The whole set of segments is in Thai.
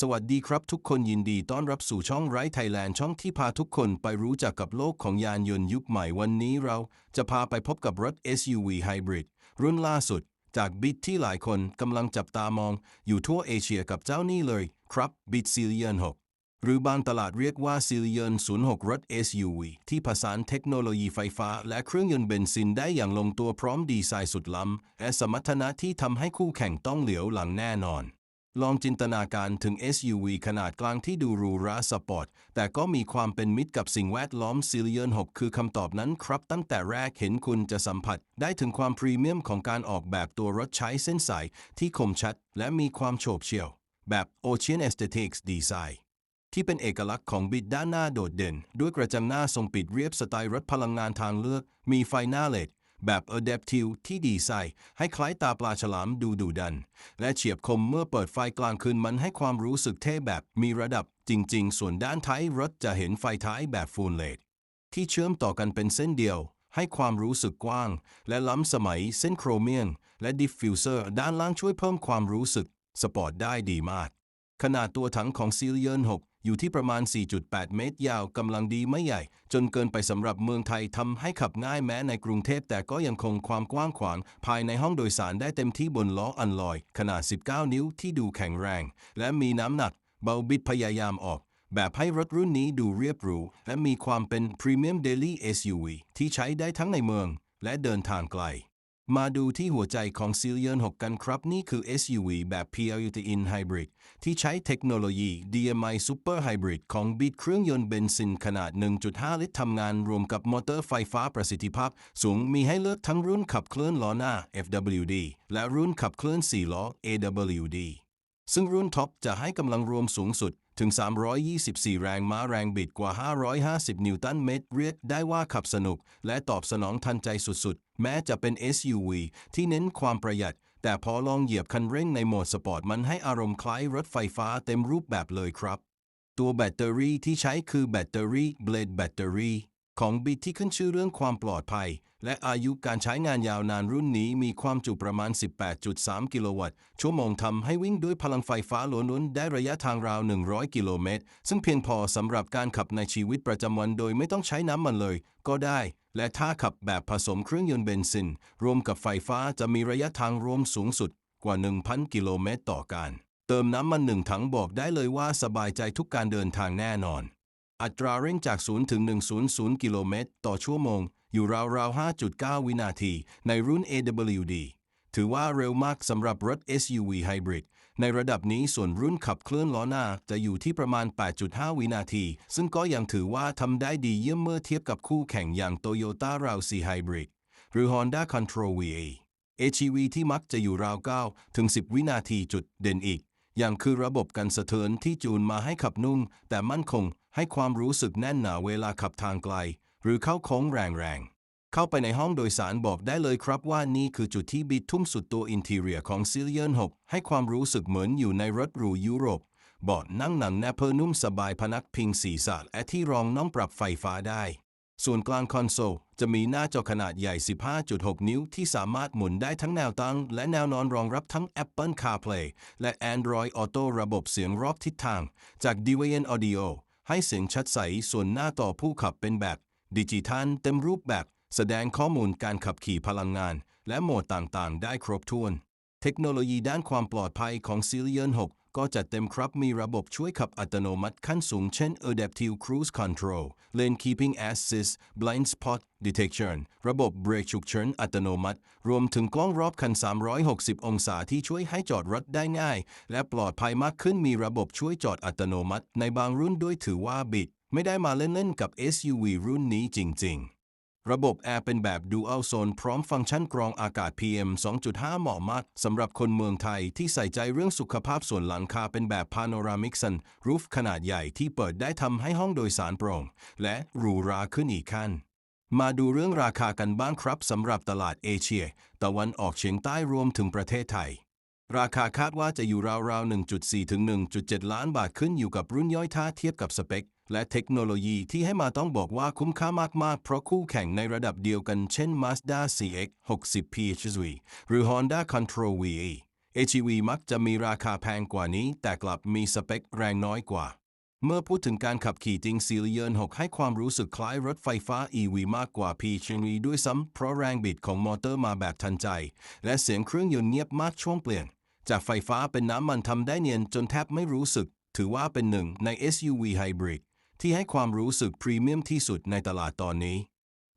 สวัสดีครับทุกคนยินดีต้อนรับสู่ช่องไร้ไทยแลนด์ช่องที่พาทุกคนไปรู้จักกับโลกของยานยนต์ยุคใหม่วันนี้เราจะพาไปพบกับรถ SUV Hybrid รุ่นล่าสุด จากบิทที่หลายคนกำลังจับตามอง อยู่ทั่วเอเชียกับเจ้านี่เลยครับบิทซิเลียน6หรือบางตลาดเรียกว่าซิเลียน06 รถ SUV ที่ผสานเทคโนโลยีไฟฟ้า และเครื่องยนต์เบนซินได้อย่างลงตัวพร้อมดีไซน์สุดล้ำและสมรรถนะที่ทำให้คู่แข่งต้องเหลียวหลังแน่นอน ลองจินตนาการถึง SUV ขนาดกลางที่ดูหรูหราสปอร์ต แต่ก็มีความเป็นมิตรกับสิ่งแวดล้อมซิเลียน6 คือคำตอบนั้นครับ ตั้งแต่แรกเห็นคุณจะสัมผัส ได้ถึงความพรีเมียมของการออกแบบตัวรถใช้เส้นสายที่คมชัด และมีความโฉบเฉี่ยว แบบ Ocean Aesthetics Design ที่เป็นเอกลักษณ์ของบิดด้านหน้าโดดเด่น ด้วยกระจังหน้าทรงปิดเรียบสไตล์รถพลังงานทางเลือก มีไฟหน้าเลด แบบ Adaptive ที่ดีไซน์ให้คล้ายตาปลาฉลามดูดุดัน และเฉียบคมเมื่อเปิดไฟกลางคืนมันให้ความรู้สึกเท่แบบมีระดับจริง ๆ ส่วนด้านท้ายรถจะเห็นไฟท้ายแบบฟูลเลดที่เชื่อมต่อกันเป็นเส้นเดียว ให้ความรู้สึกกว้าง และล้ำสมัยเส้นโครเมียมและดิฟฟิวเซอร์ด้านล่างช่วยเพิ่มความรู้สึก สปอร์ตได้ดีมาก ขนาดตัวถังของซีเลียน6 อยู่ที่ประมาณ 4.8 เมตรยาวกำลังดีไม่ใหญ่ จนเกินไปสำหรับเมืองไทยทำให้ขับง่ายแม้ในกรุงเทพแต่ก็ยังคงความกว้างขวางภายในห้องโดยสารได้เต็มที่บนล้ออันลอย ขนาด 19 นิ้วที่ดูแข็งแรง และมีน้ำหนัก เบาบิดพยายามออก แบบให้รถรุ่นนี้ดูเรียบหรูและมีความเป็น Premium Daily SUV ที่ใช้ได้ทั้งในเมือง และเดินทางไกล มาดูที่หัวใจของ c i l i o n 6กันครับ นี่คือ SUV แบบ plug-in hybrid ที่ใช้เทคโนโลยี DMI Super Hybrid ของบิดเครื่องยนต์เบนซินขนาด 1.5 ลิตรทำงานรวมกับมอเตอร์ไฟฟ้าประสิทธิภาพ สูงมีให้เลือกทั้งรุ่นขับเคลื่อนล้อหน้า FWD และรุ่นขับเคลื่อน4ล้อ AWD ซึ่งรุ่นท็อปจะให้กำลังรวมสูงสุด ถึง 324 แรงม้าแรงบิดกว่า 550 นิวตันเมตร เรียกได้ว่าขับสนุก และตอบสนองทันใจสุดๆ แม้จะเป็น SUV ที่เน้นความประหยัด แต่พอลองเหยียบคันเร่งในโหมดสปอร์ตมันให้อารมณ์คล้ายรถไฟฟ้าเต็มรูปแบบเลยครับ ตัวแบตเตอรี่ที่ใช้คือแบตเตอรี่ Blade Battery ของบิดที่ขึ้นชื่อเรื่องความปลอดภัย และอายุการใช้งานยาวนานรุ่นนี้มีความจุประมาณ 18.3 กิโลวัตต์ ชั่วโมงทำให้วิ่งด้วยพลังไฟฟ้าล้วนๆได้ระยะทางราว 100 กิโลเมตร ซึ่งเพียงพอสำหรับการขับในชีวิตประจำวันโดยไม่ต้องใช้น้ำมันเลย ก็ได้ และถ้าขับแบบผสมเครื่องยนต์เบนซิน รวมกับไฟฟ้าจะมีระยะทางรวมสูงสุดกว่า 1,000 กิโลเมตรต่อการเติมน้ำมันหนึ่งถังบอกได้เลยว่าสบายใจทุกการเดินทางแน่นอน อัตราเร่งจาก 0 ถึง 100 กิโลเมตร ต่อชั่วโมง อยู่ราวๆ 5.9 วินาที ในรุ่น AWD ถือว่าเร็วมากสำหรับรถ SUV Hybrid ในระดับนี้ส่วนรุ่นขับเคลื่อนล้อหน้าจะอยู่ที่ประมาณ 8.5 วินาที ซึ่งก็ยังถือว่าทำได้ดีเยี่ยมเมื่อเทียบกับคู่แข่งอย่าง Toyota RAV4 Hybrid หรือ Honda Control VA HEV ที่มักจะอยู่ราว 9 ถึง 10 วินาทีจุดเด่นอีก อย่างคือระบบกันสะเทือนที่จูนมาให้ขับนุ่ม แต่มั่นคงให้ความรู้สึกแน่นหนาเวลาขับทางไกล หรือเข้าโค้งแรงๆ เข้าไปในห้องโดยสารบอกได้เลยครับว่านี่คือจุดที่บิดทุ่มสุดตัวอินทีเรียของซิลเลียน6 ให้ความรู้สึกเหมือนอยู่ในรถหรูยุโรปเบาะนั่งหนังแนเพอนุ่มสบายพนักพิงศีรษะและที่รองน้องปรับไฟฟ้าได้ ส่วนกลางคอนโซลจะมีหน้าจอขนาดใหญ่ 15.6 นิ้วที่สามารถหมุนได้ทั้งแนวตั้ง และแนวนอนรองรับทั้ง Apple CarPlay และ Android Auto ระบบเสียงรอบทิศทาง จาก d w a n Audio ให้เสียงชัดใสส่วนหน้าต่อผู้ขับเป็นแบบ ดิจิทัลเต็มรูปแบบ แสดงข้อมูลการขับขี่พลังงาน และโหมดต่างๆ ได้ครบถ้วน เทคโนโลยีด้านความปลอดภัยของ c i l i o n 6 ก็จัดเต็มครับมีระบบช่วยขับอัตโนมัติขั้นสูงเช่น Adaptive Cruise Control Lane Keeping Assist Blind Spot Detection ระบบเบรกฉุกเฉินอัตโนมัติ รวมถึงกล้องรอบคัน 360 องศาที่ช่วยให้จอดรถได้ง่าย และปลอดภัยมากขึ้นมีระบบช่วยจอดอัตโนมัติ ในบางรุ่นด้วยถือว่าบิด ไม่ได้มาเล่นๆกับ SUV รุ่นนี้จริง ๆ ระบบแอร์เป็นแบบ Dual Zone พร้อมฟังก์ชันกรองอากาศ PM 2.5 เหมาะมากสำหรับคนเมืองไทยที่ใส่ใจเรื่องสุขภาพส่วนหลังคาเป็นแบบ Panoramic Sun Roof ขนาดใหญ่ที่เปิดได้ทำให้ห้องโดยสารโปร่ง และหรูหราขึ้นอีกขั้น มาดูเรื่องราคากันบ้างครับสำหรับตลาดเอเชีย ตะวันออกเฉียงใต้รวมถึงประเทศไทย ราคาคาดว่าจะอยู่ราวๆ 1.4 ถึง 1.7 ล้านบาทขึ้นอยู่กับรุ่นย่อยถ้าเทียบกับสเปค และเทคโนโลยีที่ให้มาต้องบอกว่าคุ้มค่ามากๆ เพราะคู่แข่งในระดับเดียวกันเช่น Mazda CX 60 PHEV หรือ Honda Control VE HEV มักจะมีราคาแพงกว่านี้ แต่กลับมีสเปคแรงน้อยกว่า เมื่อพูดถึงการขับขี่จริงซีเรียน6 ให้ความรู้สึกคล้ายรถไฟฟ้า EV มากกว่า PHEV ด้วยซ้ำเพราะแรงบิดของมอเตอร์มาแบบทันใจ และเสียงเครื่องยนต์เงียบมากช่วงเปลี่ยน จากไฟฟ้าเป็นน้ำมันทำได้เนียนจนแทบไม่รู้สึก ถือว่าเป็นหนึ่งใน SUV Hybrid ที่ให้ความรู้สึกพรีเมียมที่สุดในตลาดตอนนี้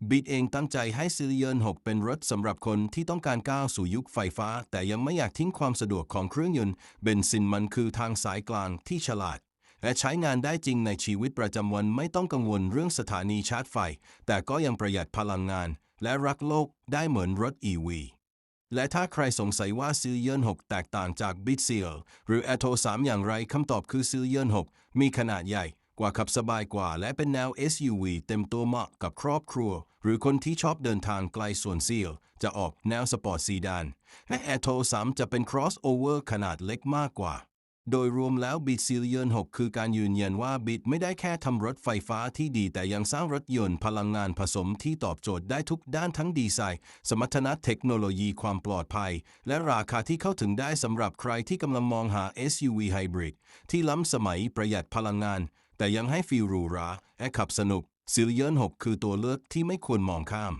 บิดเองตั้งใจให้ซิลิเยน6 เป็นรถสำหรับคนที่ต้องการก้าวสู่ยุคไฟฟ้า แต่ยังไม่อยากทิ้งความสะดวกของเครื่องยนต์เบนซินมันคือทางสายกลางที่ฉลาด และใช้งานได้จริงในชีวิตประจำวันไม่ต้องกังวลเรื่องสถานีชาร์จไฟ แต่ก็ยังประหยัดพลังงาน และรักโลกได้เหมือนรถ EV และถ้าใครสงสัยว่าซิลิเยน6 แตกต่างจาก b i t s e a l หรือแอโท3อย่างไรคำตอบคือซิลิเยน6 มีขนาดใหญ่กว่าขับสบายกว่าและเป็นแนว SUV เต็มตัวเหมาะกับครอบครัว หรือคนที่ชอบเดินทางไกลส่วนซีลจะออกแนวสปอร์ตซีดาน และแอโท3จะเป็น crossover ขนาดเล็กมากกว่า โดยรวมแล้ว b i t s e a l 6คือการยืนยันว่า b i t ไม่ได้แค่ทำรถไฟฟ้าที่ดี แต่ยังสร้างรถยนต์พลังงานผสมที่ตอบโจทย์ได้ทุกด้านทั้งดีไซน์ สมรรถนะเทคโนโลยีความปลอดภัย และราคาที่เข้าถึงได้สำหรับใครที่กำลังมองหา SUV Hybrid ที่ล้ำสมัยประหยัดพลังงาน แต่ยังให้ฟีลหรูหราและขับสนุกซิลเยน6คือตัวเลือกที่ไม่ควรมองข้าม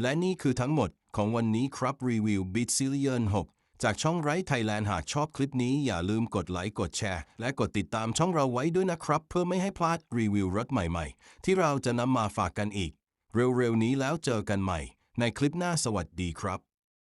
และนี่คือทั้งหมดของวันนี้ครับรีวิว b i t s e a l 6 จากช่องไรไทยแลนด์หากชอบคลิปนี้อย่าลืมกดไลค์กดแชร์ และกดติดตามช่องเราไว้ด้วยนะครับ เพื่อไม่ให้พลาดรีวิวรถใหม่ๆ ที่เราจะนำมาฝากกันอีก เร็วๆนี้แล้วเจอกันใหม่ ในคลิปหน้าสวัสดีครับ